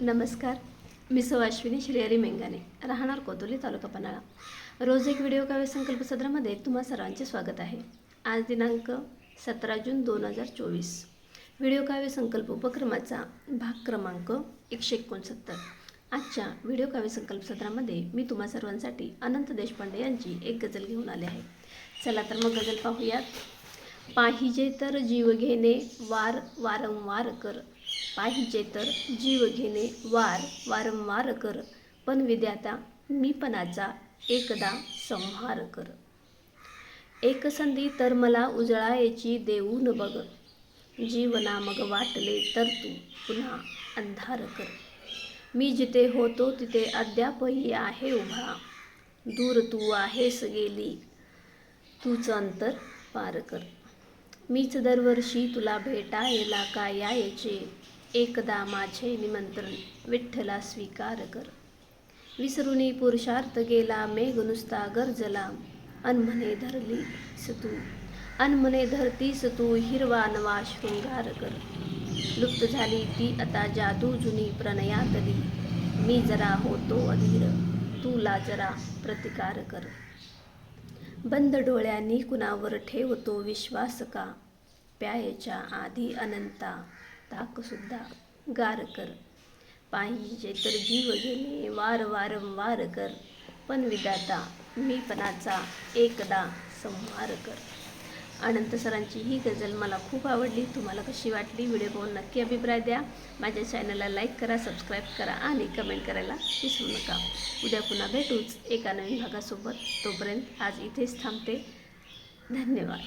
नमस्कार. मी सौ अश्विनी श्रेयरी मेंगाने. राहणार कोतोली तालुका पन्हाळा. रोज एक व्हिडिओ काव्य संकल्प सदरामध्ये तुम्हा सर्वांचे स्वागत आहे. आज दिनांक सतरा जून दोन हजार चोवीस. व्हिडिओ काव्य संकल्प उपक्रमाचा भाग क्रमांक एकशे एकोणसत्तर. आजच्या व्हिडिओ काव्य संकल्प सत्रामध्ये मी तुम्हा सर्वांसाठी अनंत देशपांडे यांची एक गजल घेऊन आले आहे. चला तर मग गजल पाहूयात. पाहिजे तर जीव घेणे वार वारंवार कर. पाहिजे तर जीव घेणे वार वारंवार कर. पण विद्याता मीपणाचा एकदा संहार कर. एक संधी तर मला उजळायची देऊन बघ. जीवना मग वाटले तर तू पुन्हा अंधार कर. मी जिथे होतो तिथे अद्यापही आहे उभा. दूर तू आहेस गेली तूच अंतर पार कर. मीच दरवर्षी तुला भेटायला का यायचे? एकदा माझे निमंत्रण विठ्ठला स्वीकार कर. विसरुनी पुरुषार्थ गेला मेघ नुसता गरजला. अनमने धरलीस तू अनमने धरतीस तू हिरवा नवा शृंगार कर. लुप्त झाली ती आता जादू जुनी प्रणयातली मी जरा होतो अधीर तुला जरा प्रतिकार कर. बंद डोळ्यांनी कुणावर ठेवतो विश्वास का? प्यायच्या आधी अनंता ताकसुद्धा गार कर. पाहिजे तर जीव घेणे वार वारंवार कर. पण विदाता मीपणाचा एकदा संहार कर. अनंत सरांची ही गझल मला खूप आवडली. तुम्हाला कशी वाटली? व्हिडिओ पाहून नक्की अभिप्राय द्या. माझ्या चॅनलला लाईक करा सबस्क्राईब करा आणि कमेंट करायला विसरू नका. उद्या पुन्हा भेटूच एका नवीन भागासोबत. तोपर्यंत आज इथेच थांबते. धन्यवाद.